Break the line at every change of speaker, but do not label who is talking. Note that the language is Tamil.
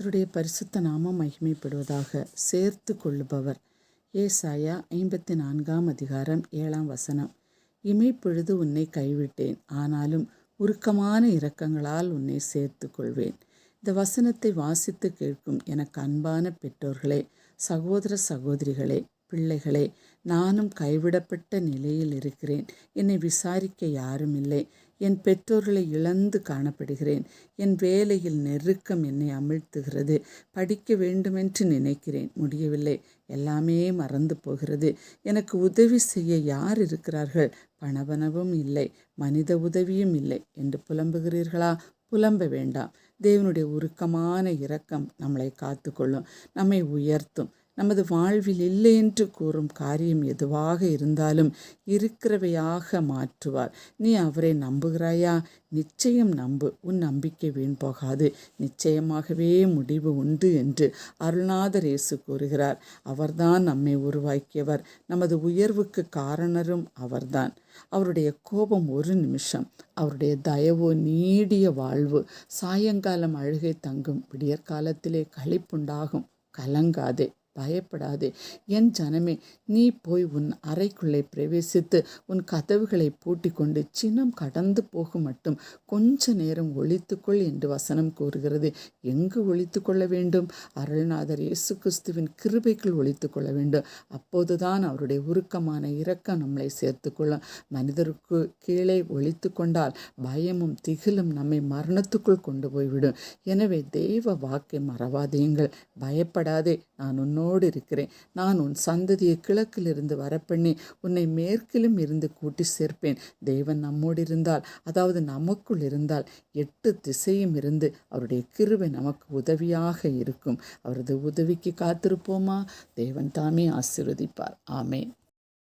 கர்த்தருடைய பரிசுத்த நாமம் மகிமைப்படுவதாக சேர்த்து கொள்ளுபவர். ஏசாயா ஐம்பத்தி நான்காம் அதிகாரம் ஏழாம் வசனம். இமைப்பொழுது உன்னை கைவிட்டேன் ஆனாலும் உருக்கமான இரக்கங்களால் உன்னை சேர்த்து கொள்வேன். இந்த வசனத்தை வாசித்து கேட்கும் எனக்கு அன்பான பெற்றோர்களே சகோதர சகோதரிகளே பிள்ளைகளே நானும் கைவிடப்பட்ட நிலையில் இருக்கிறேன். என்னை விசாரிக்க யாரும் இல்லை. என் பெற்றோர்களை இழந்து காணப்படுகிறேன். என் வேலையில் நெருக்கம் என்னை அமிழ்த்துகிறது. படிக்க வேண்டுமென்று நினைக்கிறேன். முடியவில்லை. எல்லாமே மறந்து போகிறது. எனக்கு உதவி செய்ய யார் இருக்கிறார்கள்? பணபனவும் இல்லை. மனித உதவியும் இல்லை. என்று புலம்புகிறீர்களா? புலம்ப வேண்டாம். தேவனுடைய உருக்கமான இரக்கம் நம்மளை காத்துக்கொள்ளும். நம்மை உயர்த்தும். நமது வாழ்வில் இல்லை என்று கூறும் காரியம் எதுவாக இருந்தாலும் இருக்கிறவையாக மாற்றுவார். நீ அவரை நம்புகிறாயா? நிச்சயம் நம்பு. உன் நம்பிக்கை வீண் போகாது. நிச்சயமாகவே முடிவு உண்டு என்று அருள்நாதர் இயேசு கூறுகிறார். அவர்தான் நம்மை உருவாக்கியவர். நமது உயர்வுக்கு காரணரும் அவர்தான். அவருடைய கோபம் ஒரு நிமிஷம். அவருடைய தயவோ நீடிய வாழ்வு. சாயங்காலம் அழுகை தங்கும். விடியற்காலத்திலே களிப்புண்டாகும். கலங்காதே. பயப்படாதே. என் ஜனமே நீ போய் உன் அறைக்குள்ளே பிரவேசித்து உன் கதவுகளை பூட்டி கொண்டு சினம் கடந்து போகும் மட்டும் கொஞ்ச நேரம் ஒழித்துக்கொள் என்று வசனம் கூறுகிறது. எங்கு ஒழித்து கொள்ள வேண்டும்? அருள்நாதர் இயேசு கிறிஸ்துவின் கிருபைக்குள் ஒழித்து கொள்ள வேண்டும். அப்போதுதான் அவருடைய உருக்கமான இரக்கம் நம்மளை சேர்த்துக்கொள்ளும் மனிதருக்கு கீழே ஒழித்து கொண்டால் பயமும் திகிலும் நம்மை மரணத்துக்குள் கொண்டு போய்விடும். எனவே தெய்வ வாக்கை மறவாதீங்கள் பயப்படாதே நான் உன்னோடு இருக்கிறேன். நான் உன் சந்ததியை கிழக்கிலிருந்து வரப்பண்ணி உன்னை மேற்கிலும் இருந்து கூட்டி சேர்ப்பேன். தேவன் நம்மோடு இருந்தால் அதாவது நமக்குள் இருந்தால் எட்டு திசையும் இருந்து அவருடைய கிருவை நமக்கு உதவியாக இருக்கும். அவரது உதவிக்கு காத்திருப்போமா? தேவன் தாமே ஆசிர்வதிப்பார். ஆமேன்.